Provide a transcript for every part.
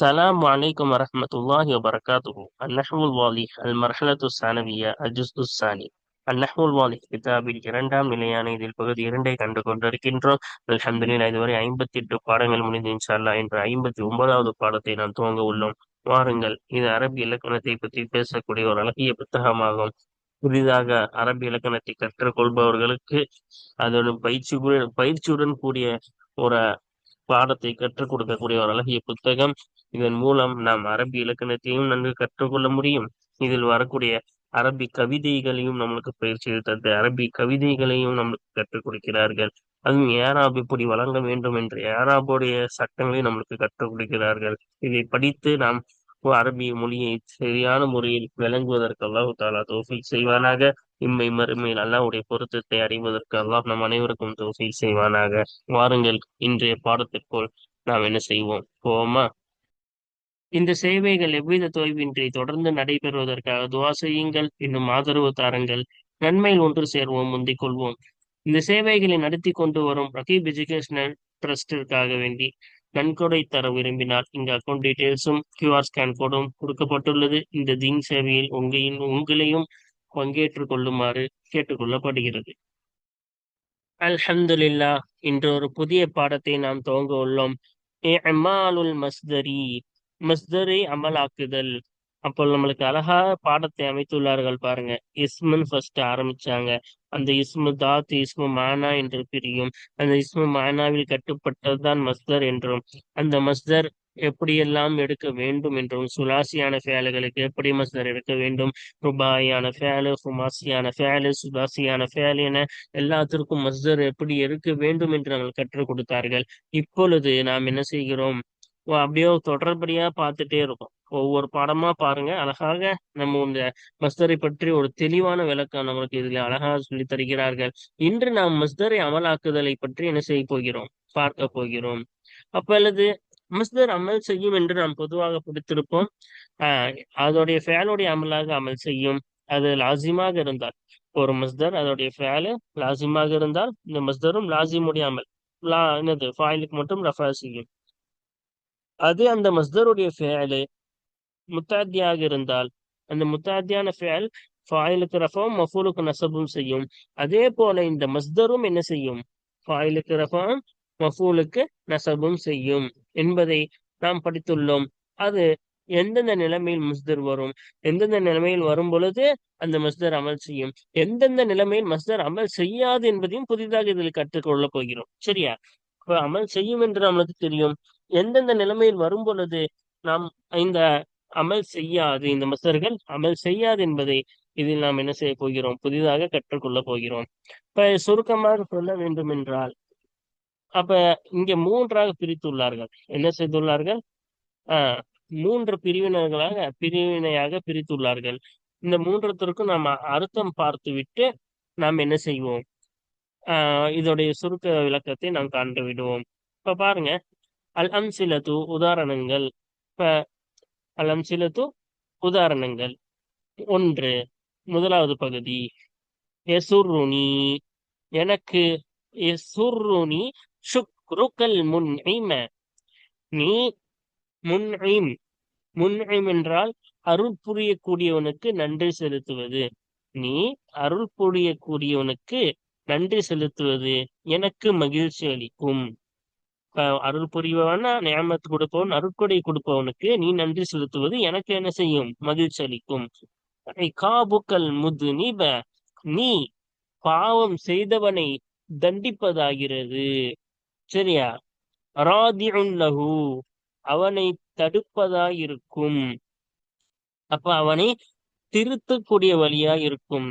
السلام عليكم ورحمة الله وبركاته النحو الواضح المرحلة الثانوية الجزء الثاني النحو الواضح கிதாபில் இரண்டாம் நிலையான இதில் பகுதி இரண்டை கண்டு கொண்டிருக்கின்றோம் அல்ஹம்துலில்லாஹ் இதுவரை ஐம்பத்தி எட்டு பாடங்கள் முடிந்து இன்ஷால்லா என்ற ஐம்பத்தி ஒன்பதாவது பாடத்தை நாம் துவங்க உள்ளோம் வாருங்கள் இது அரபி இலக்கணத்தை பற்றி பேசக்கூடிய ஒரு அழகிய புத்தகமாகும் புதிதாக அரபி இலக்கணத்தை கற்றுக்கொள்பவர்களுக்கு அதோட பயிற்சி பயிற்சியுடன் கூடிய ஒரு பாடத்தை கற்றுக் கொடுக்கக்கூடிய ஒரு அழகிய புத்தகம் இதன் மூலம் நாம் அரபி இலக்கணத்தையும் நன்கு கற்றுக்கொள்ள முடியும். இதில் வரக்கூடிய அரபி கவிதைகளையும் நம்மளுக்கு பயிற்சி தந்து அரபி கவிதைகளையும் நம்மளுக்கு கற்றுக் கொடுக்கிறார்கள். அதுவும் ஏராப் இப்படி வழங்க வேண்டும் என்று ஏராபுடைய சட்டங்களை நம்மளுக்கு கற்றுக் கொடுக்கிறார்கள். இதை படித்து நாம் அரபி மொழியை சரியான முறையில் விளங்குவதற்கு அல்லாஹு தாலா தோஃபிக் செய்வானாக. இம்மை மறுமையில் அல்லாவுடைய பொருத்தத்தை அறிவதற்கு அல்லாஹ் நம் அனைவருக்கும் தோசை செய்வானாக. வாருங்கள் இன்றைய பாடத்திற்குள் நாம் என்ன செய்வோம்? போமா இந்த சேவைகள் எவ்வித தொய்வின்றி தொடர்ந்து நடைபெறுவதற்காக துவா செய்யுங்கள் இன்னும் ஆதரவு தாருங்கள். நன்மையில் ஒன்று சேர்வோம் முந்திக் கொள்வோம். இந்த சேவைகளை நடத்தி கொண்டு வரும் ரகீப் எஜுகேஷனல் ட்ரஸ்டிற்காக வேண்டி நன்கொடை தர விரும்பினால் இங்கு அக்கௌண்ட் டீடைல்ஸும் கியூஆர் ஸ்கேன் கோடும் கொடுக்கப்பட்டுள்ளது. இந்த தீன் சேவையில் உங்களின் உங்களையும் பங்கேற்றுக் கொள்ளுமாறு கேட்டுக்கொள்ளப்படுகிறது. அல்ஹம்துலில்லா இன்று ஒரு புதிய பாடத்தை நாம் துவங்க உள்ளோம். மஸ்தரி மஸ்தரை அமலாக்குதல். அப்போ நம்மளுக்கு அழகா பாடத்தை அமைத்துள்ளார்கள் பாருங்க. இஸ்முன்னு ஃபர்ஸ்ட் ஆரம்பிச்சாங்க. அந்த இஸ்மு தாத் இஸ்மு மானா என்று பிரியும். அந்த இஸ்மு மானாவில் கட்டுப்பட்டதுதான் மஸ்தர் என்றும் அந்த மஸ்தர் எப்படியெல்லாம் எடுக்க வேண்டும் என்றும் சுலாசியான ஃபேலுகளுக்கு எப்படி மஸ்தர் எடுக்க வேண்டும்? ருபாயான ஃபேலு ஹுமாசியான ஃபேலு சுதாசியான ஃபேல் என எல்லாத்திற்கும் மஸ்தர் எப்படி எடுக்க வேண்டும் என்று நாங்கள் கற்றுக் கொடுத்தார்கள். இப்பொழுது நாம் என்ன செய்கிறோம்? அப்படியோ தொடர்படியா பார்த்துட்டே இருக்கும். ஒவ்வொரு பாடமா பாருங்க. அழகாக நம்ம இந்த மஸ்தரை பற்றி ஒரு தெளிவான விளக்கம் நம்மளுக்கு இதுல அழகாக சொல்லி தருகிறார்கள். இன்று நாம் மஸ்தரை அமலாக்குதலை பற்றி என்ன செய்ய போகிறோம்? பார்க்க போகிறோம். அப்ப அல்லது மஸ்தர் அமல் செய்யும் என்று நாம் பொதுவாக பிடித்திருப்போம். ஆஹ் அதோடைய ஃபேலுடைய அமலாக அமல் செய்யும். அது லாசிமாக இருந்தால் ஒரு மஸ்தர் அதோடைய ஃபேலு லாசிமாக இருந்தால் இந்த மஸ்தரும் லாசிமுடைய அமல். லா என்னது ஃபாயிலுக்கு மட்டும் ரஃபா செய்யும். அது அந்த மஸ்தருடைய ஃபேலு முத்தாத்தியாக இருந்தால் அந்த முத்தாத்தியான ஃபேல் ஃபாயிலுக்கு ரஃபம் மஃபூலுக்கு நசபும் செய்யும். அதே போல இந்த மஸ்தரும் என்ன செய்யும்? ஃபாயிலுக்கு ரஃபம் மஃபூலுக்கு நசபும் செய்யும். என்பதை நாம் படித்துள்ளோம். அது எந்தெந்த நிலைமையில் மஸ்தர் வரும்? எந்தெந்த நிலைமையில் வரும் பொழுது அந்த மஸ்தர் அமல் செய்யும்? எந்தெந்த நிலைமையில் மஸ்தர் அமல் செய்யாது என்பதையும் புதிதாக இதில் கற்றுக்கொள்ள போகிறோம். சரியா? இப்ப அமல் செய்யும் என்று நம்மளுக்கு தெரியும். எந்தெந்த நிலைமையில் வரும் பொழுது நாம் இந்த அமல் செய்யாது. இந்த மசர்கள் அமல் செய்யாது என்பதை இதில் நாம் என்ன செய்ய போகிறோம்? புதிதாக கற்றுக்கொள்ள போகிறோம். இப்ப சுருக்கமாக சொல்ல வேண்டும் என்றால் அப்ப இங்க மூன்றாக பிரித்துள்ளார்கள். என்ன செய்துள்ளார்கள்? ஆஹ் மூன்று பிரிவினர்களாக பிரிவினையாக பிரித்துள்ளார்கள். இந்த மூன்றத்திற்கும் நாம் அர்த்தம் பார்த்து விட்டு நாம் என்ன செய்வோம்? ஆஹ் இதோடைய சுருக்க விளக்கத்தை நாம் கண்டு விடுவோம். இப்ப பாருங்க அல் அம்சிலத்து உதாரணங்கள். இப்ப அலம் சிலத்து உதாரணங்கள். ஒன்று முதலாவது பகுதி. எசுருனி. எனக்கு எசுருனி சுக்ருக்கல் முன்ஐம நீ முன்ஐம் முன்ஐம் என்றால் அருள் புரியக்கூடியவனுக்கு நன்றி செலுத்துவது. நீ அருள் புரியக்கூடியவனுக்கு நன்றி செலுத்துவது எனக்கு மகிழ்ச்சி அளிக்கும். அருள் புரிபவனா நியமத்து கொடுப்பவன் அருட்கொடை கொடுப்பவனுக்கு நீ நன்றி செலுத்துவது எனக்கு என்ன செய்யும்? மகிழ்ச்சி அளிக்கும். காபுக்கல் முது நீப நீ பாவம் செய்தவனை தண்டிப்பதாகிறது. சரியா? லஹு அவனை தடுப்பதாயிருக்கும். அப்ப அவனை திருத்தக்கூடிய வழியா இருக்கும்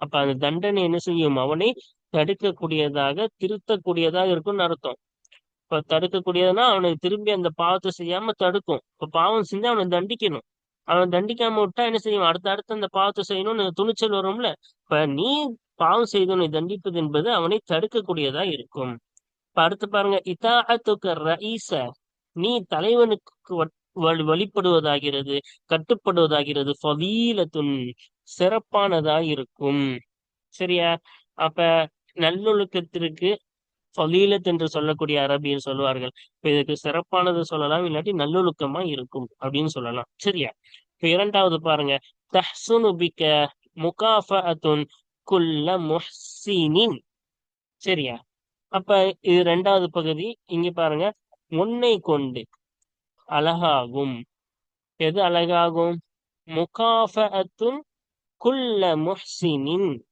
அப்ப அந்த தண்டனை என்ன செய்யும்? அவனை தடுக்கக்கூடியதாக திருத்தக்கூடியதாக இருக்கும்னு அர்த்தம். இப்ப தடுக்கக்கூடியதுன்னா அவனுக்கு திரும்பி அந்த பாவத்தை செய்யாம தடுக்கும். இப்ப பாவம் செஞ்சு அவனை தண்டிக்கணும். அவன் தண்டிக்காம விட்டா என்ன செய்யும்? அடுத்த அடுத்து அந்த பாவத்தை செய்யணும்னு துணிச்சல் வரும்ல? இப்ப நீ பாவம் செய்தவனை தண்டிப்பது என்பது அவனை தடுக்கக்கூடியதா இருக்கும். இப்ப அடுத்து பாருங்க இதாத்துக்கு ரஈச நீ தலைவனுக்கு வழிபடுவதாகிறது கட்டுப்படுவதாகிறது ஃபதீலத்துன் சிறப்பானதா இருக்கும். சரியா? அப்ப நல்லொழுக்கத்திற்கு ஃபலீலத் என்று சொல்லக்கூடிய அரபின்னு சொல்லுவார்கள். இப்ப இதுக்கு சிறப்பானது சொல்லலாம் இல்லாட்டி நல்லொழுக்கமா இருக்கும் அப்படின்னு சொல்லலாம். சரியா? இப்போ இரண்டாவது பாருங்க. தஹ்சுனு பிக்க முகாஃபஅத்துன் குல்ல முஹ்சினின் சரியா? அப்ப இது ரெண்டாவது பகுதி. இங்க பாருங்க. உன்னை கொண்டு அழகாகும். எது அழகாகும்? முகாஃபத்துன் குல்ல முஹ்சினின்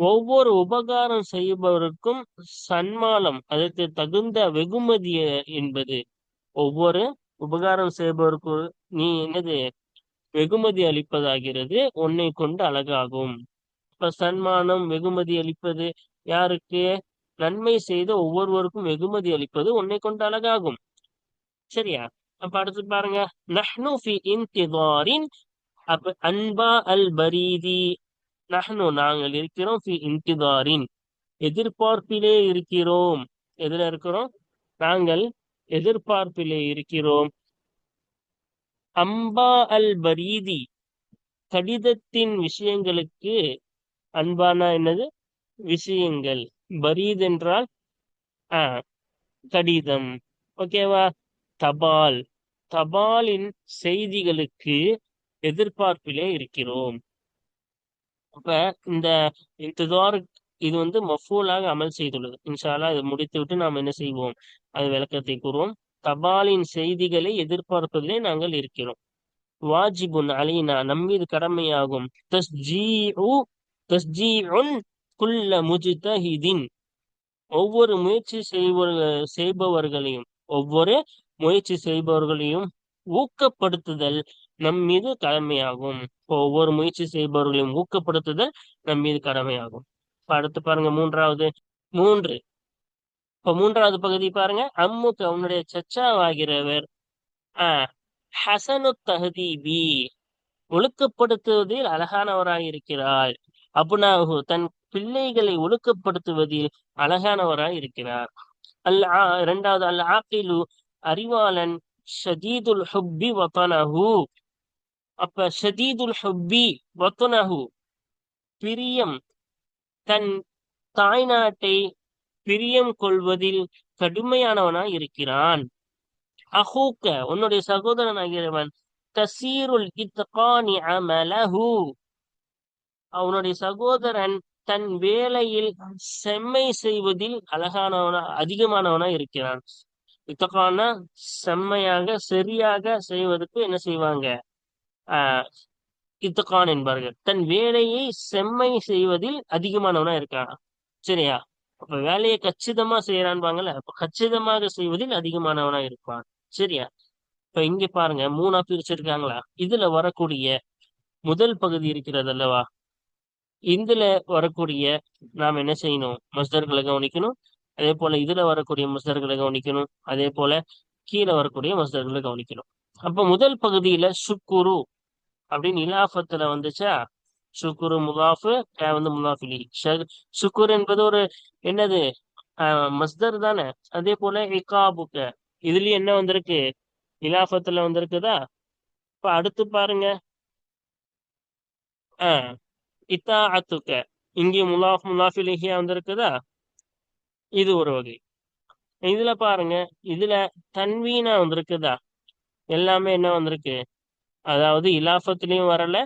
ஒவ்வொரு உபகாரம் செய்பவருக்கும் சன்மானம் அதற்கு தகுந்த வெகுமதி என்பது. ஒவ்வொரு உபகாரம் செய்பவருக்கு நீ என்னது? வெகுமதி அளிப்பதாகிறது உன்னை கொண்டு அழகாகும். இப்ப சன்மானம் வெகுமதி அளிப்பது யாருக்கு? நன்மை செய்த ஒவ்வொருவருக்கும் வெகுமதி அளிப்பது உன்னை கொண்டு அழகாகும். சரியா? அப்ப அடுத்து பாருங்க. நஹ்னு ஃபி இன்திதாரின் அப்ப அன்பா அல் பரீதி நஹ்னு நாங்கள் இருக்கிறோம் ஃபி எதிர்பார்ப்பிலே இருக்கிறோம். எதுல இருக்கிறோம்? நாங்கள் எதிர்பார்ப்பிலே இருக்கிறோம். அம்பா அல் பரீதி கடிதத்தின் விஷயங்களுக்கு அன்பானா என்னது? விஷயங்கள். பரீத் என்றால் ஆ கடிதம். ஓகேவா? தபால். தபாலின் செய்திகளுக்கு எதிர்பார்ப்பிலே இருக்கிறோம். அப்ப இந்த இன்துதார் இது வந்து மஃபூலாக அமல் செய்துள்ளது. இன்ஷால்லா இதை முடித்து விட்டு நாம் என்ன செய்வோம்? அது விளக்கத்தை கூறுவோம். தபாலின் செய்திகளை எதிர்பார்ப்பதிலே நாங்கள் இருக்கிறோம். வாஜிபுன் அலீனா நம்மீது கடமையாகும். குல்ல முஜ்தஹிதின். ஒவ்வொரு முயற்சி செய்பவர்கள் செய்பவர்களையும் ஒவ்வொரு முயற்சி செய்பவர்களையும் ஊக்கப்படுத்துதல் நம் மீது கடமையாகும். ஒவ்வொரு முயற்சி செய்பவர்களையும் ஊக்கப்படுத்துதல் நம் மீது கடமையாகும். இப்ப அடுத்து பாருங்க மூன்றாவது மூன்று. இப்ப மூன்றாவது பகுதி பாருங்க அம்முக்கு அவனுடைய சச்சாவாகிறவர் ஆஹ் ஹசனு வி ஒழுக்கப்படுத்துவதில் அழகானவராய் இருக்கிறாள் அபுனாஹு தன் பிள்ளைகளை ஒழுக்கப்படுத்துவதில் அழகானவராய் இருக்கிறார். அல் இரண்டாவது அல் ஆக்கிலு அறிவாளன் ஷதீதுல் ஹுப்பி வத்தனஹு. அப்ப ஷதீதுல் ஹுப்பி வத்துனஹு பிரியம். தன் தாய்நாட்டை பிரியம் கொள்வதில் கடுமையானவனா இருக்கிறான். அஹூக்க உன்னுடைய சகோதரன் ஆகிறவன் தசீருல் இத்கானி அமலஹு. அவனுடைய சகோதரன் தன் வேலையில் செம்மை செய்வதில் அழகானவனா அதிகமானவனா இருக்கிறான். இத்தகான செம்மையாக சரியாக செய்வதற்கு என்ன செய்வாங்க? ஆஹ் இத்தகான் என்பார்கள். தன் வேலையை செம்மை செய்வதில் அதிகமானவனா இருக்கான். சரியா? அப்ப வேலையை கச்சிதமா செய்யறான்பாங்கல்ல அப்ப கச்சிதமாக செய்வதில் அதிகமானவனா இருப்பான். சரியா? இப்ப இங்க பாருங்க மூணா பிரிச்சிருக்காங்களா இதுல வரக்கூடிய முதல் பகுதி இருக்கிறது அல்லவா? இதுல வரக்கூடிய நாம் என்ன செய்யணும்? மஸ்தர்களை கவனிக்கணும். அதே போல இதுல வரக்கூடிய மஸ்தர்களை கவனிக்கணும். அதே போல கீழே வரக்கூடிய மஸ்தர்களை கவனிக்கணும். அப்ப முதல் பகுதியில சுக்குரு. அப்படின்னு இலாஃபத்துல வந்துச்சா? சுக்குரு முகாஃபு வந்து முலாஃபிலி. சுக்குர் என்பது ஒரு என்னது? மஸ்தர் தானே. அதே போல இகாபுக்க. இதுலயும் என்ன வந்திருக்கு? இலாஃபத்துல வந்திருக்குதா? இப்ப அடுத்து பாருங்க. ஆஹ் இத்தாஅத்துக்க. இங்கே முலாஃப் முலாஃபிலிஹியா வந்திருக்குதா? இது ஒரு வகை. இதுல பாருங்க. இதுல தன்வீனா வந்திருக்குதா? எல்லாமே என்ன வந்திருக்கு? அதாவது இலாஃபத்துலயும் வரல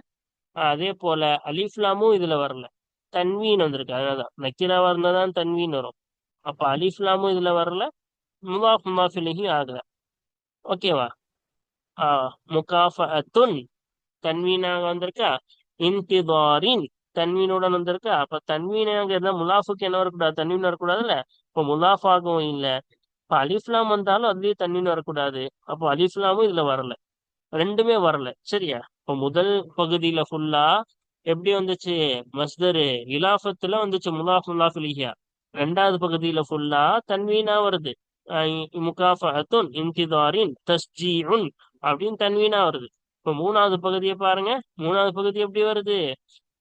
அதே போல அலிஃப்லாமும் இதுல வரல. தன்வீன் வந்திருக்கு அதனாலதான் நக்கீராவா இருந்தாதான் தன்வீன் வரும். அப்ப அலிஃப்லாமும் இதுல வரல முலாஃப் முலாஃபிலிஹி ஆகல. ஓகேவா? ஆஹ் முகாஃபத்துன். தன்வீனாக வந்திருக்கா? இன்திதாரின் தன்வீனுடன் வந்திருக்கா? அப்ப தன்வீனாக இருந்தா முலாஃபுக்கு என்ன வரக்கூடாது? தன்வீன் வரக்கூடாதுல்ல? இப்ப முலாஃபாகவும் இல்ல. இப்ப அலிஃப்லாம் வந்தாலும் அதுலயே தன்வீன் வரக்கூடாது. அப்போ அலிஃப்லாமும் இதுல வரல. ரெண்டுமே வரல. சரியா? இப்போ முதல் பகுதியில ஃபுல்லா எப்படி வந்துச்சு? மஸ்தரு இலாஃபத்துல வந்துச்சு முலாஃப் முலாஃப் இலிஹியா ரெண்டாவது பகுதியில ஃபுல்லா தன்வீனா வருது. முகாஃபத்துன் இன்திதாரின் தஸ்ஜீன் அப்படின்னு தன்வீனா வருது. இப்போ மூணாவது பகுதியை பாருங்க. மூணாவது பகுதி எப்படி வருது?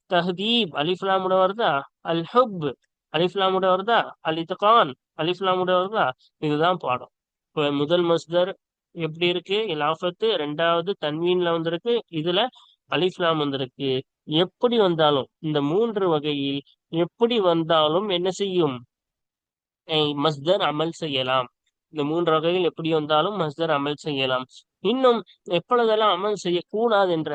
தஹதீப் அலிஃப்லாமுட வருதா? அல் ஹப் அலிஃப்லாமுட வருதா? அல் இத்கான் அலிஃப்லாமுட வருதா? இதுதான் பாடம். இப்போ முதல் மஸ்தர் எப்படி இருக்கு? லாஃபத்து ரெண்டாவது தன்வீன்ல வந்திருக்கு. இதுல அலிஃப்லாம் வந்திருக்கு. எப்படி வந்தாலும் இந்த மூன்று வகையில் எப்படி வந்தாலும் என்ன செய்யும்? மஸ்தர் அமல் செய்யலாம். இந்த மூன்று வகையில் எப்படி வந்தாலும் மஸ்தர் அமல் செய்யலாம். இன்னும் எப்பொழுதெல்லாம் அமல் செய்யக்கூடாது என்ற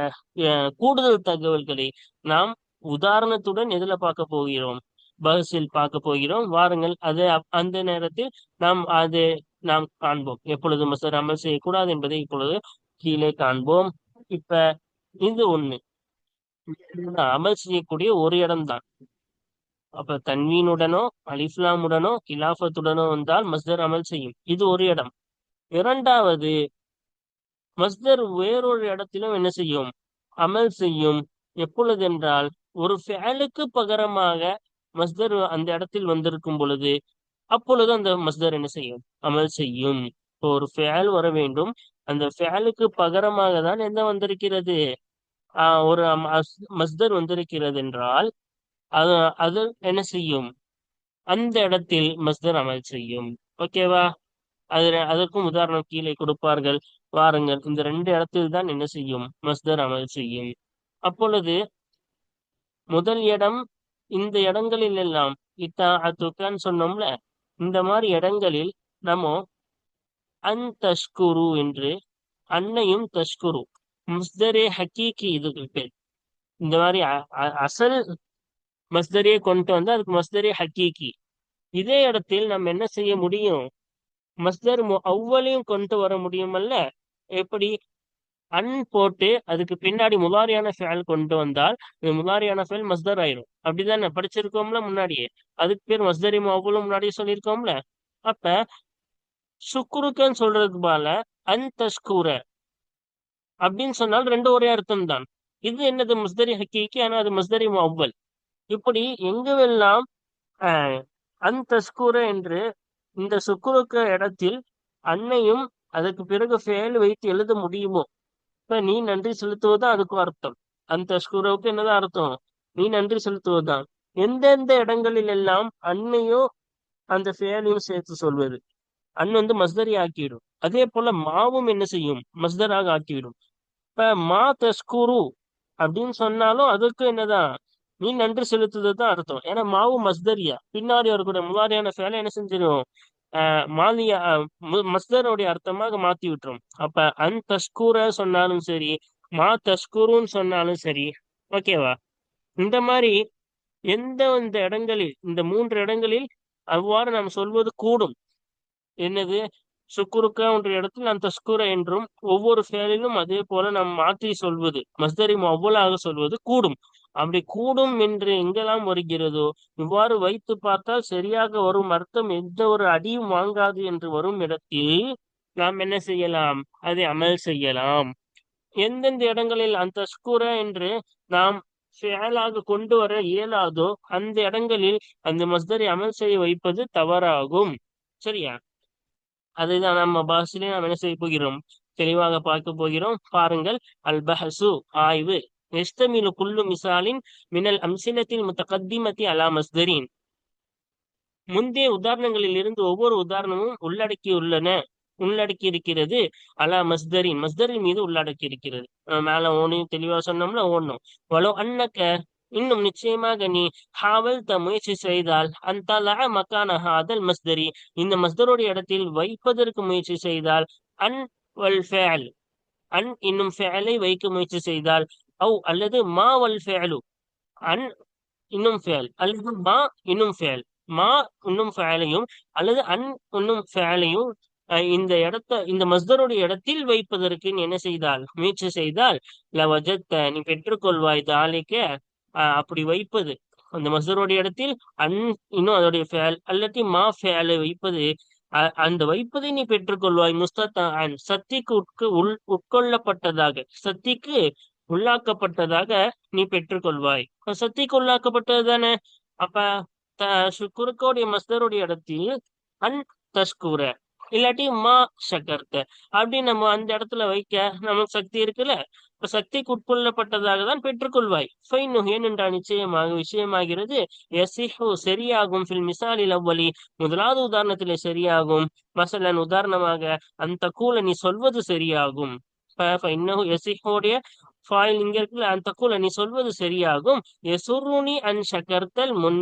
கூடுதல் தகவல்களை நாம் உதாரணத்துடன் எதுல பார்க்க போகிறோம்? பஸ்ஸில் பார்க்க போகிறோம். வாருங்கள் அது அந்த நேரத்தில் நாம் அது நாம் காண்போம். எப்பொழுது மஸ்தர் அமல் செய்யக்கூடாது என்பதை இப்பொழுது கீழே காண்போம். இப்ப இது ஒண்ணு. அமல் செய்யக்கூடிய ஒரு இடம் தான் அப்ப தன்வீனுடனோ அலிஃப்லாமுடனோ கிலாஃபத்துடனோ வந்தால் மஸ்தர் அமல் செய்யும். இது ஒரு இடம். இரண்டாவது மஸ்தர் வேறொரு இடத்திலும் என்ன செய்யும்? அமல் செய்யும். எப்பொழுது என்றால் ஒரு ஃபேலுக்கு பகரமாக மஸ்தர் அந்த இடத்தில் வந்திருக்கும் பொழுது அப்பொழுது அந்த மஸ்தர் என்ன செய்யும்? அமல் செய்யும். இப்போ ஒரு ஃபேல் வர வேண்டும். அந்த ஃபேலுக்கு பகரமாக தான் என்ன வந்திருக்கிறது? ஆஹ் ஒரு மஸ்தர் வந்திருக்கிறது என்றால் அது அது என்ன செய்யும்? அந்த இடத்தில் மஸ்தர் அமல் செய்யும். ஓகேவா அது அதற்கும் உதாரணம் கீழே கொடுப்பார்கள். வாருங்கள். இந்த ரெண்டு இடத்தில் தான் என்ன செய்யும்? மஸ்தர் அமல் செய்யும். அப்பொழுது முதல் இடம் இந்த இடங்களில் எல்லாம் இத்தா அத்துக்கான்னு சொன்னோம்ல இந்த மாதிரி இடங்களில் நம்ம அன் தஷ்குரு என்று அன்னையும் தஷ்குரு. மஸ்தரே ஹக்கீக்கி இதுக்கு பேர் இந்த மாதிரி அசல் மஸ்தரியை கொண்டு வந்து அதுக்கு மஸ்தரே ஹக்கீக்கி இதே இடத்தில் நம்ம என்ன செய்ய முடியும்? மஸ்தர் அவ்வளையும் கொண்டு வர முடியுமல்ல? எப்படி? அன் போட்டு அதுக்கு பின்னாடி முலாரியான ஃபேல் கொண்டு வந்தால் இந்த முலாரியான ஃபேல் மஸ்தர் ஆயிரும். அப்படிதானே? படிச்சிருக்கோம்ல முன்னாடியே. அதுக்கு பேர் மஸ்தரி அவ்வளவு முன்னாடியே சொல்லியிருக்கோம்ல. அப்ப சுக்குருக்கன்னு சொல்றதுக்கு பால அன் தஸ்கூர அப்படின்னு சொன்னால் ரெண்டு ஒரே அர்த்தம் தான் இது என்னது மஸ்தரி ஹக்கீக்கு ஆனா அது மஸ்தரி அவ்வல் இப்படி எங்குவெல்லாம் அன் தஸ்கூர என்று இந்த சுக்குருக்க இடத்தில் அன்னையும் அதுக்கு பிறகு ஃபேல் வைத்து எழுத முடியுமோ இப்ப நீ நன்றி செலுத்துவதுதான் அதுக்கு அர்த்தம். அந்த ஸ்குரவுக்கு என்னதான் அர்த்தம்? நீ நன்றி செலுத்துவதுதான். எந்தெந்த இடங்களில் எல்லாம் அன்னையும் அந்த ஃபேலையும் சேர்த்து சொல்வது? அன் வந்து மஸ்தரி ஆக்கிவிடும். அதே போல மாவும் என்ன செய்யும்? மஸ்தராக ஆக்கிவிடும். இப்ப மா தஸ்குரு அப்படின்னு சொன்னாலும் அதுக்கு என்னதான்? நீ நன்றி செலுத்துவது தான் அர்த்தம். ஏன்னா மாவு மஸ்தரியா? பின்னாடி வரக்கூடிய முதாரியான ஃபேலை என்ன செஞ்சிடும் மாலியா மஸ்தருடைய அர்த்தமாக மாத்தி விட்டுரும். அப்ப அன் தஸ்கூர சொன்னாலும் சரி மா தஸ்கூருன்னு சொன்னாலும் சரி ஓகேவா? இந்த மாதிரி எந்த இந்த இடங்களில் இந்த மூன்று இடங்களில் அவ்வாறு நாம் சொல்வது கூடும். என்னது? சுக்குருக்கா என்ற இடத்தில் நாம் தஸ்கூர என்றும் ஒவ்வொரு செயலிலும் அதே போல நாம் மாற்றி சொல்வது மஸ்தரி அவ்வளாக சொல்வது கூடும். அப்படி கூடும் என்று எங்கெல்லாம் வருகிறதோ இவ்வாறு வைத்து பார்த்தால் சரியாக வரும் அர்த்தம் எந்த ஒரு அடியும் வாங்காது என்று வரும் இடத்தில் நாம் என்ன செய்யலாம்? அதை அமல் செய்யலாம். எந்தெந்த இடங்களில் அந்த ஸ்கூர என்று நாம் செயலாக கொண்டு வர இயலாதோ அந்த இடங்களில் அந்த மஸ்தரை அமல் செய்ய வைப்பது தவறாகும். சரியா? அதுதான் நம்ம பாசிலே நாம் என்ன செய்ய போகிறோம்? தெளிவாக பார்க்க போகிறோம். பாருங்கள் அல்பஹசு ஆய்வு. يشتمل كل مثال من الأمثلة المتقدمة على مصدرين முந்தைய உதாரணங்களில் இருந்து ஒவ்வொரு உதாரணமும் உள்ளடக்கியுள்ளன உள்ளடக்கி இருக்கிறது அலா மஸ்தரின் மஸ்தரின் மீது உள்ளடக்கி இருக்கிறது மேல ஓனையும் தெளிவா சொன்னோம்ல ஓடணும். வலோ அன்னக்க இன்னும் நிச்சயமாக நீ ஹாவல் த முயற்சி செய்தால் அந்த மக்கான ஹாதல் மஸ்தரி. இந்த மஸ்தருடைய இடத்தில் வைப்பதற்கு முயற்சி செய்தால் அன் வல் ஃபேல் அன் இன்னும் ஃபேலை வைக்க முயற்சி செய்தால் அவ் அல்லது மா வல் ஃபேலு அன் இன்னும் ஃபேல் அல்லது மா இன்னும் ஃபேல் மா இன்னும் ஃபேலையும் அல்லது அன் இன்னும் ஃபேலையும் இந்த இடத்த இந்த மஸ்தருடைய இடத்தில் வைப்பதற்கு நீ என்ன செய்தால் முயற்சி செய்தால் லவஜத்த நீ பெற்றுக்கொள்வாய் தாலிக்க அப்படி வைப்பது. அந்த மஸ்தருடைய இடத்தில் அன் இன்னும் அதோடைய ஃபேல் அல்லது மா ஃபேலை வைப்பது. அந்த வைப்பதை நீ பெற்றுக்கொள்வாய் முஸ்தத்தான் சத்திக்கு உட்கு உள் உட்கொள்ளப்பட்டதாக. சத்திக்கு உள்ளாக்கப்பட்டதாக நீ பெற்றுக்கொள்வாய். சத்திக்கு உள்ளாக்கப்பட்டது தானே? அப்ப குறுக்கோடைய மஸ்தருடைய இடத்தில் அன் தஸ்கூர இல்லாட்டி மா சக்கர்த்த அப்படி நம்ம அந்த இடத்துல வைக்க நமக்கு சக்தி இருக்குல்ல? இப்ப சக்திக்கு உட்கொள்ளப்பட்டதாக தான் பெற்றுக்கொள்வாய். ஃபைனு ஏனென்றா நிச்சயமாக விஷயமாகிறது? எசிஹு சரியாகும். ஃபில் மிசாலில் அவ்வளி முதலாவது உதாரணத்திலே சரியாகும். மசலன் உதாரணமாக அந்த கூல நீ சொல்வது சரியாகும். இன்னும் எசிஹோடைய ஃபாயில் இங்க இருக்குல்ல அந்த தக்குல நீ சொல்வது சரியாகும். எசுருனி அன் சக்கர்த்தல் முன்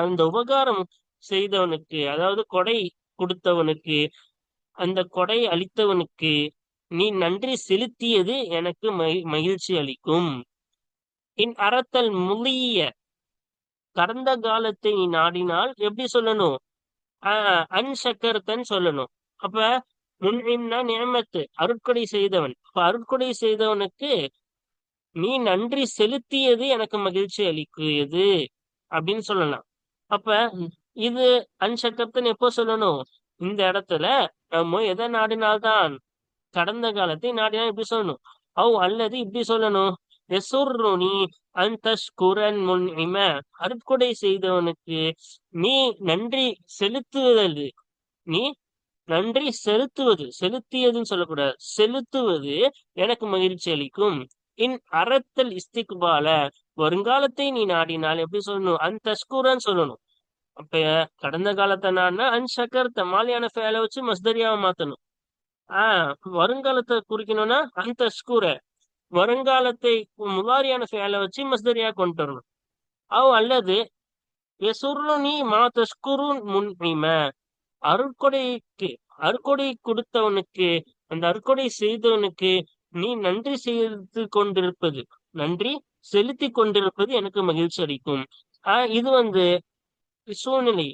அந்த உபகாரம் செய்தவனுக்கு அதாவது கொடை கொடுத்தவனுக்கு அந்த கொடை அளித்தவனுக்கு நீ நன்றி செலுத்தியது எனக்கு மகிழ்ச்சி அளிக்கும். இன் அறத்தல் முழிய கடந்த காலத்தை நீ நாடினால் எப்படி சொல்லணும்? அன்சக்கர்த்தன் சொல்லணும். அப்ப முன்னிம்னா நியமத்து. அருட்கொடை செய்தவன். அப்ப அருட்கொடை செய்தவனுக்கு நீ நன்றி செலுத்தியது எனக்கு மகிழ்ச்சி அளிக்குது அப்படின்னு சொல்லலாம். அப்ப இது அன்சக்கர்த்தன் எப்போ சொல்லணும்? இந்த இடத்துல நம்ம எதை நாடினால்தான்? கடந்த காலத்தை நாடினால் இப்படி சொல்லணும். அவ் அல்லது இப்படி சொல்லணும். எசுர்ருனி அந்தஷ்குரன் முன்இம அருட்கொடை செய்தவனுக்கு நீ நன்றி செலுத்துவது நீ நன்றி செலுத்துவது செலுத்தியதுன்னு சொல்லக்கூடாது. செலுத்துவது எனக்கு மகிழ்ச்சி அளிக்கும். இன் அறத்தல் இஸ்திக்பால வருங்காலத்தை நீ நாடினால் எப்படி சொல்லணும்? அந்தஷ்குரன் சொல்லணும். அப்ப கடந்த காலத்தை நாடினா அன்சக்கர்த்த மாலியான ஃபேலை வச்சு மஸ்தரியாவை மாத்தணும். ஆஹ் வருங்காலத்தை குறிக்கணும்னா அந்த ஸ்கூர வருங்காலத்தை முதாரியான ஃபேலை வச்சு மஸ்தரியா கொண்டு வரணும். அவ் அல்லது எசுர்ருனி மா தஸ்குருன் முன்னிம அருட்கொடைக்கு அருட்கொடை கொடுத்தவனுக்கு அந்த அருட்கொடை செய்தவனுக்கு நீ நன்றி செய்து கொண்டிருப்பது நன்றி செலுத்தி கொண்டிருப்பது எனக்கு மகிழ்ச்சி அளிக்கும். ஆஹ் இது வந்து சூழ்நிலை.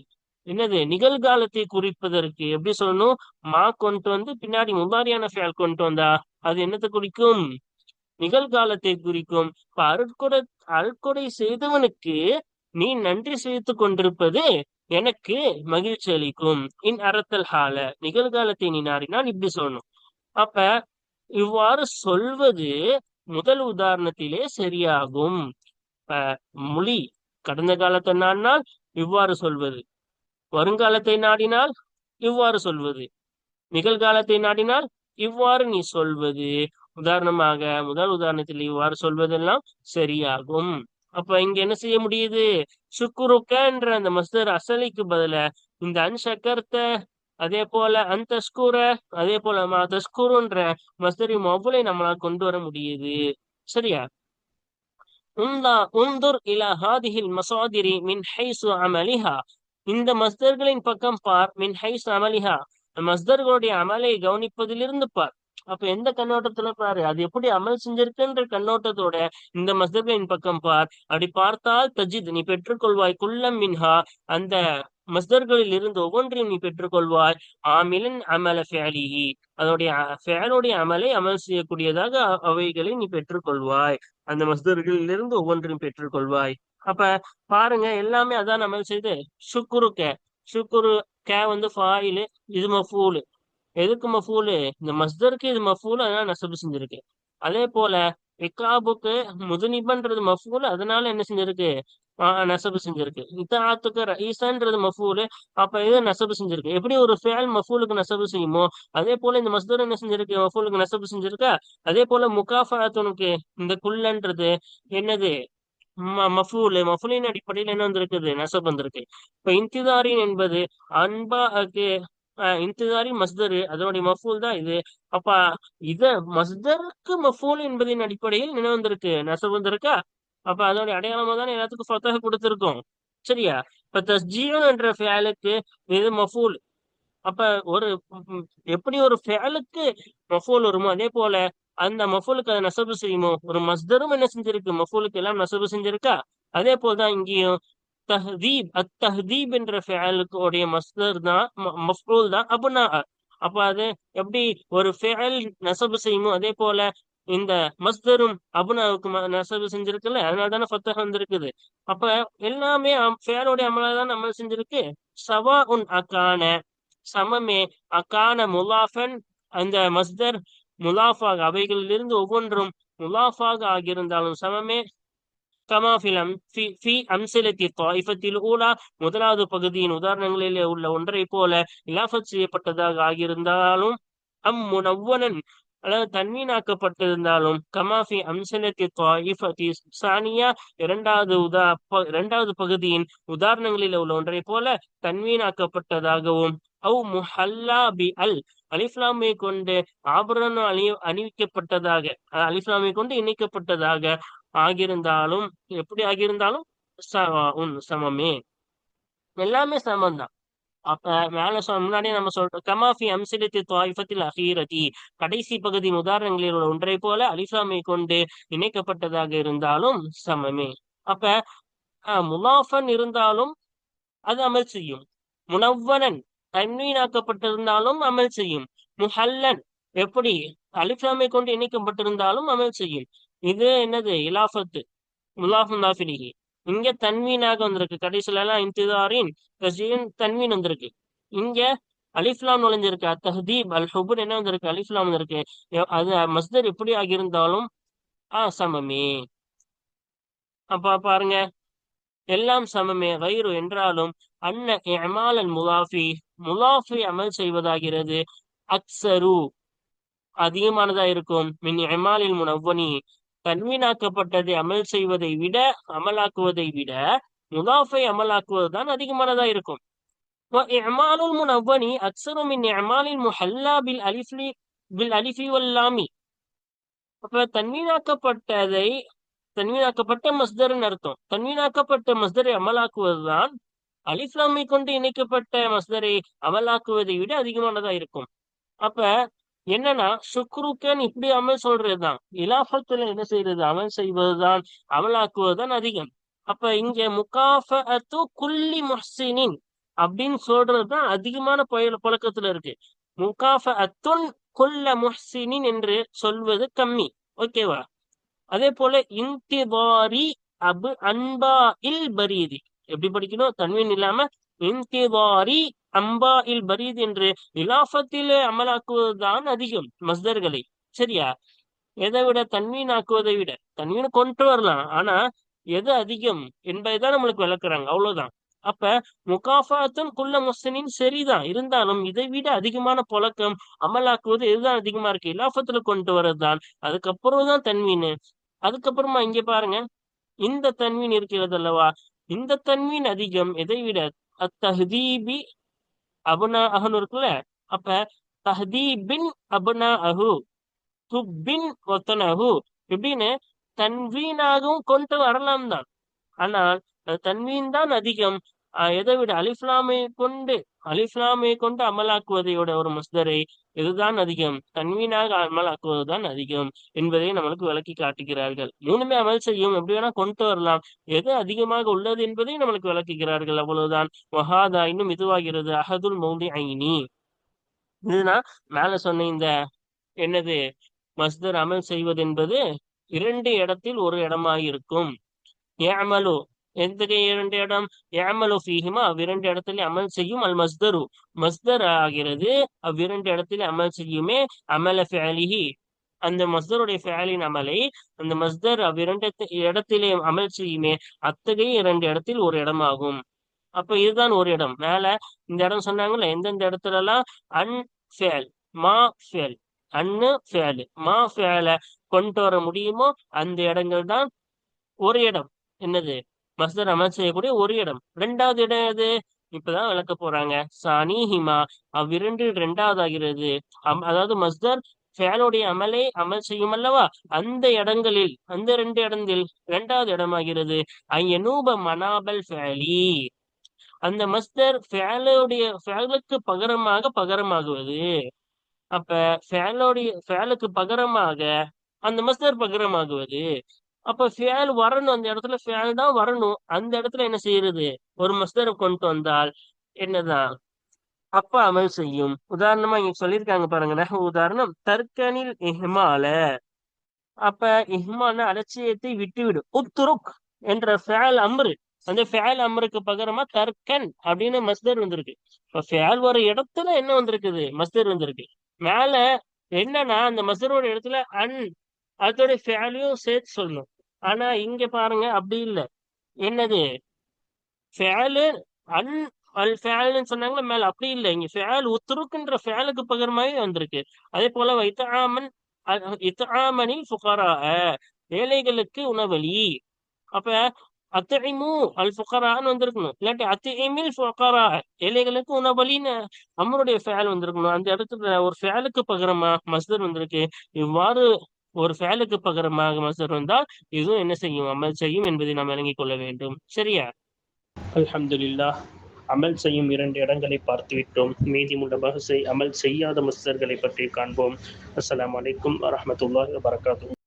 என்னது? நிகழ்காலத்தை குறிப்பதற்கு எப்படி சொல்லணும்? மா கொண்டு வந்து பின்னாடி முபாரியான ஃபேல் கொண்டு வந்தா அது என்னத்தை குறிக்கும்? நிகழ்காலத்தை குறிக்கும். இப்ப அருட்கொடை அருட்கொடை செய்தவனுக்கு நீ நன்றி செலுத்து கொண்டிருப்பது எனக்கு மகிழ்ச்சி அளிக்கும். இன் அறத்தல் ஹால நிகழ்காலத்தை நீ நாடினால் இப்படி சொல்லணும். அப்ப இவ்வாறு சொல்வது முதல் உதாரணத்திலே சரியாகும். இப்ப மொழி கடந்த காலத்தை நாடினால் இவ்வாறு சொல்வது. வருங்காலத்தை நாடினால் இவ்வாறு சொல்வது. நிகழ்காலத்தை நாடினால் இவ்வாறு நீ சொல்வது. உதாரணமாக முதல் உதாரணத்தில் இவ்வாறு சொல்வதெல்லாம் சரியாகும். அப்ப இங்க என்ன செய்ய முடியுது? சுக்குருக்கன்ற அந்த மஸ்தர் அசலிக்கு பதில இந்த அன்சக்கர்த்த அதே போல அந்த ஸ்கூர அதே போல தஸ்கூருன்ற மஸ்தரி மொபலை நம்மளால கொண்டு வர முடியுது. சரியா? உந்தா உந்துர் இலா ஹாதிஹில் மசாதிரி மின் ஹைசு அமலிஹா. இந்த மஸ்தர்களின் பக்கம் பார் மின் ஹைசு அமலிஹா. மஸ்தர்களுடைய அமலை கவனிப்பதிலிருந்து பார். அப்ப எந்த கண்ணோட்டத்துல பாரு? அது எப்படி அமல் செஞ்சிருக்குன்ற கண்ணோட்டத்தோட இந்த மஸ்தர்களின் பக்கம் பார். அப்படி பார்த்தால் தஜித் நீ பெற்றுக்கொள்வாய் குல்லம் மின்ஹா. அந்த மஸ்தர்களில் இருந்து ஒவ்வொன்றையும் நீ பெற்றுக்கொள்வாய். ஆமிலன் அமல ஃபேலிஹி. அதோடைய ஃபேலுடைய அமலை அமல் செய்யக்கூடியதாக அவைகளை நீ பெற்றுக்கொள்வாய். அந்த மஸ்தர்களில் இருந்து ஒவ்வொன்றையும் பெற்றுக்கொள்வாய். அப்ப பாருங்க எல்லாமே அதான் அமல் செய்து. சுக்குரு கே. சுக்குரு கே வந்து ஃபாயிலு இது மஃபூலு. எதுக்கு மஃபூலு? இந்த மஸ்தருக்கு இது மஃபூல் அதனால நசபு செஞ்சிருக்கு அதே போல இக்காபுக்கு முதுனிபன்றது மஃபூல் அதனால என்ன செஞ்சிருக்கு? ஆஹ் நசபு செஞ்சிருக்கு. இத்தாத்துக்கு ரஈசான்றது மஃபூல் அப்ப இது நசபு செஞ்சிருக்கு. எப்படி ஒரு ஃபேல் மஃபூலுக்கு நசபு செய்யுமோ அதே போல இந்த மஸ்தர் என்ன செஞ்சிருக்கு? மஃபூலுக்கு நசபு செஞ்சிருக்கா? அதே போல முகாஃபாத்துனுக்கு இந்த குல்லன்றது என்னது? ம- மஃபூலு. மஃபூலின் அடிப்படையில் என்ன வந்திருக்குது? நசப் வந்திருக்கு. இப்ப இன்திதாரின் என்பது அன்பாக்கு இன்திதாரி மஸ்தரு அதனுடைய மஃபூல் தான் இது. அப்ப இத மஸ்தருக்கு மஃபூல் என்பதின் அடிப்படையில் நினைவந்திருக்கு வந்திருக்கு நசப் வந்திருக்கா அப்ப அதனுடைய அடையாளமா தான் எல்லாத்துக்கும் ஃபத்தக கொடுத்துருக்கோம். சரியா? இப்ப தஸ்ஜீவன் என்ற ஃபேலுக்கு இது மஃபூல். அப்ப ஒரு எப்படி ஒரு ஃபேலுக்கு மஃபூல் வருமோ அதே போல அந்த மஃபூலுக்கு அதை நெசவு செய்யுமோ? ஒரு மஸ்தரும் என்ன செஞ்சிருக்கு? மஃபூலுக்கு எல்லாம் நெசவு செஞ்சிருக்கா? அதே போலதான் இங்கேயும் தஹதீப் அத் தஹதீப் என்ற ஃபேலுக்கு உடைய மஸ்தர் தான் மஃபூல் தான் அபுனா. அப்ப அது எப்படி ஒரு ஃபேல் நெசவு செய்யுமோ அதே போல இந்த மஸ்தரும் அபுனாவுக்கு நெசவு செஞ்சிருக்குல்ல அதனால தானே ஃபத்தஹ் வந்திருக்குது. அப்ப எல்லாமே ஃபேலோடைய அமலா தான் அமல் செஞ்சிருக்கு. சவா உன் அக்கான சமமே அக்கான முலாஃபன். அந்த மஸ்தர் முலாஃபாக அவைகளிலிருந்து ஒவ்வொன்றும் முலாஃபாக ஆகியிருந்தாலும் சமமே கமா ஃபி ஃபி தாயிஃபத்தில் ஊலா முதலாவது பகுதியின் உதாரணங்களிலே உள்ள ஒன்றை போல இலாஃபத் செய்யப்பட்டதாக ஆகியிருந்தாலும் அம் முனவ்வனன் அதாவது தன்மீனாக்கப்பட்டிருந்தாலும் கமாஃபி அம்சலத்தி தாயிஃபத்தி சானியா இரண்டாவது உதா இரண்டாவது பகுதியின் உதாரணங்களில் உள்ள ஒன்றை போல தன்வீனாக்கப்பட்டதாகவும் அவ் முஹல்லா பி அல் அலிஃப்லாமை கொண்டு ஆபரணம் அணி அணிவிக்கப்பட்டதாக அலிஃப்லாமை கொண்டு இணைக்கப்பட்டதாக ஆகியிருந்தாலும் எப்படி ஆகியிருந்தாலும் உன் சமமே. எல்லாமே சமம்தான். அப்ப மேல முன்னாடியே நம்ம சொல்றோம் கமாஃபி அம்சிலித்து துவாயிஃபத்தில் அஹீரதி. கடைசி பகுதியின் உதாரணங்களில் உள்ள ஒன்றை போல அலிசாமை கொண்டு இணைக்கப்பட்டதாக இருந்தாலும் சமமே. அப்ப அஹ், முலாஃபன் இருந்தாலும் அது அமல் செய்யும். முனவ்வனன் தன்வீனாக்கப்பட்டிருந்தாலும் அமல் செய்யும். முஹல்லன் எப்படி அலிசாமை கொண்டு இணைக்கப்பட்டிருந்தாலும் அமல் செய்யும். இது என்னது? இலாஃபத்து. முலாஃபுந்தாஃபிலிஹி இங்க தன்வீனாக வந்திருக்கு. கடைசில எல்லாம் இன்திதாரின் தன்மீன் தன்வீன் வந்திருக்கு. இங்க அலிஃப்லாம் நுழைஞ்சிருக்கு. அத்தஹதீப் அல் ஹுபுர் என்ன வந்திருக்கு? அலிஃப்லாம் வந்திருக்கு. அது மஸ்தர் எப்படி ஆகியிருந்தாலும் ஆ சமமே. அப்ப பாருங்க. எல்லாம் சமமே. வைரு என்றாலும் அன்ன இமாலல் முலாஃபி முலாஃபி அமல் செய்வதாகிறது. அக்சரு அதிகமானதா இருக்கும். மின் இமாலில் முனவ்வனி தன்வீனாக்கப்பட்டதை அமல் செய்வதை விட அமலாக்குவதை விட முதாஃபை அமலாக்குவது தான் அதிகமானதா இருக்கும். இமாலுல் அப்ப தன்வீனாக்கப்பட்டதை தன்வீனாக்கப்பட்ட மஸ்தர்னு அர்த்தம். தன்வீனாக்கப்பட்ட மஸ்தரை அமலாக்குவதுதான் அலிஃப்லாமை கொண்டு இணைக்கப்பட்ட மஸ்தரை அமலாக்குவதை விட அதிகமானதா இருக்கும். அப்ப என்னன்னா சுக்ருக்கன் இப்படி அமல் சொல்றதுதான். இலாபத்துல என்ன செய்யறது அமல் செய்வதுதான். அமலாக்குவதுதான் அதிகம். அப்ப இங்க முகாஃபஅத்து குல்லி முஹ்சினின் அப்படின்னு சொல்றதுதான் அதிகமான புயல் புழக்கத்துல இருக்கு. முகாஃபஅத்துன் குல்ல முஹ்சினின் என்று சொல்வது கம்மி. ஓகேவா? அதே போல இன்திபாரி அபு அன்பா இல் பரீதி. எப்படி படிக்கணும்? தன்வீன் இல்லாம இன்திபாரி அம்பா இல் பரீத் என்று இலாஃபத்திலே அமலாக்குவதுதான் அதிகம் மஸ்தர்களை. சரியா? எதை விட? தன்வீன் ஆக்குவதை விட. தன்வீன் கொண்டு வரலாம். ஆனா எது அதிகம் என்பதைதான் நம்மளுக்கு விளக்குறாங்க. அவ்வளவுதான். அப்ப முகாஃபாத்தும் குல்ல முஸ்லிமின் சரிதான். இருந்தாலும் இதை விட அதிகமான புழக்கம் அமலாக்குவது இதுதான் அதிகமா இருக்கு? இலாஃபத்துல கொண்டு வர்றதுதான் அதுக்கப்புறம் தான் தன்வீன். அதுக்கப்புறமா இங்க பாருங்க. இந்த தன்வீன் இருக்கிறது அல்லவா? இந்த தன்வீன் அதிகம். எதை விட? அத்தஹதீபி அபுனா அஹுன்னு இருக்குல்ல? அப்ப தஹதீபின் அபுனா அஹு துப்பின் ஒத்தனஹு. இப்படின்னு தன்வீனாகவும் கொண்டு வரலாம் தான் ஆனால் தன்வீன் தான் அதிகம். எதை விட அலிஃப்லாமை கொண்டு அலிஃப்லாமை கொண்டு அமலாக்குவதையோட ஒரு மஸ்தரை இதுதான் அதிகம்? தன்வீனாக அமலாக்குவதுதான் அதிகம் என்பதை நம்மளுக்கு விளக்கி காட்டுகிறார்கள். மூணுமே அமல் செய்யும். எப்படி வேணா கொண்டு வரலாம். எது அதிகமாக உள்ளது என்பதை நம்மளுக்கு விளக்குகிறார்கள். அவ்வளவுதான். வஹாதா இன்னும் இதுவாகிறது. அஹதுல் மௌலி ஐனி இதுனா மேல சொன்ன இந்த என்னது? மஸ்தர் அமல் செய்வது என்பது இரண்டு இடத்தில் ஒரு இடமாக இருக்கும் ஏமலு எத்தகைய இரண்டு இடம் ஏமலு ஃபீஹிமா அவ்விரண்டு இடத்துல அமல் செய்யும் அல் மஸ்தரு மஸ்தர் ஆகிறது அவ்விரண்டு இடத்துல அமல் செய்யுமே அமல ஃபேலிஹி அந்த மஸ்தருடைய ஃபேலின் அமலை அந்த மஸ்தர் அவ்விரண்டு இடத்திலே அமல் செய்யுமே அத்தகைய இரண்டு இடத்தில் ஒரு இடமாகும் அப்ப இதுதான் ஒரு இடம் மேல இந்த இடம் சொன்னாங்கல்ல எந்தெந்த இடத்துல எல்லாம் அன் ஃபேல் மா ஃபேல் அன்னு ஃபேலு மா ஃபேல கொண்டு வர முடியுமோ அந்த இடங்கள் தான் ஒரு இடம் என்னது மஸ்தர் அமல் செய்யக்கூடிய ஒரு இடம். ரெண்டாவது இடம் எது? இப்பதான் விளக்க போறாங்க. சானிஹிமா அவ்விரண்டு இரண்டாவது ஆகிறது அதாவது மஸ்தர் ஃபேலுடைய அமலை அமல் செய்யும் அல்லவா? அந்த இடங்களில் அந்த ரெண்டு இடத்தில் இரண்டாவது இடமாகிறது. ஐயனூப மனாபல் ஃபேலி. அந்த மஸ்தர் ஃபேலுடைய ஃபேலுக்கு பகரமாக பகரமாகுவது. அப்ப ஃபேலுடைய ஃபேலுக்கு பகரமாக அந்த மஸ்தர் பகரமாகுவது. அப்ப ஃபேல் வரணும் அந்த இடத்துல ஃபேல் தான் வரணும். அந்த இடத்துல என்ன செய்யறது? ஒரு மஸ்தரை கொண்டு வந்தால் என்னதான்? அப்ப அமல் செய்யும். உதாரணமா இங்க சொல்லியிருக்காங்க பாருங்க உதாரணம் தர்கனில் இஹ்மால. அப்ப இஹ்மான அலட்சியத்தை விட்டுவிடும். உத்துருக் என்ற ஃபேல் அம்ரு அந்த ஃபேல் அம்ருக்கு பகரமா தர்க்கன் அப்படின்னு மஸ்தர் வந்திருக்கு. இப்ப ஃபேல் வர இடத்துல என்ன வந்திருக்குது? மஸ்தர் வந்திருக்கு. மேல என்னன்னா அந்த மஸ்தரோட இடத்துல அன் அதோட ஃபேலையும் சேர்த்து சொல்லணும். ஆனா இங்க பாருங்க அப்படி இல்லை. என்னது? ஃபேலு அன் அல் ஃபேல்னு சொன்னாங்களா மேல அப்படி இல்லை. இங்க ஃபேல் உத்துருக்குன்ற ஃபேலுக்கு பகரமாவே வந்திருக்கு. அதே போல வைத்தாமன் இத்தாமனில் ஃபுகரா ஏழைகளுக்கு உணவலி. அப்ப அத்திமு அல் ஃபுகரான்னு வந்திருக்கணும். இல்லாட்டி அத்திமில் ஃபுகரா ஏழைகளுக்கு உணவலின்னு அம்மருடைய ஃபேல் வந்திருக்கணும். அந்த இடத்துல ஒரு ஃபேலுக்கு பகரமா மஸ்தர் வந்திருக்கு. இவ்வாறு ஒரு ஃபேலுக்கு பகரமாக மசர் வந்தால் இதுவும் என்ன செய்யும்? அமல் செய்யும் என்பதை நாம் விளங்கிக் கொள்ள வேண்டும். சரியா? அல்ஹம்துலில்லா அமல் செய்யும் இரண்டு இடங்களை பார்த்துவிட்டோம். மீதி மீதியுள்ள பகசை அமல் செய்யாத மஸ்தர்களை பற்றி காண்போம். அஸ்லாம் வலைக்கம் வரமத்துல்லாஹ் வரகாத்து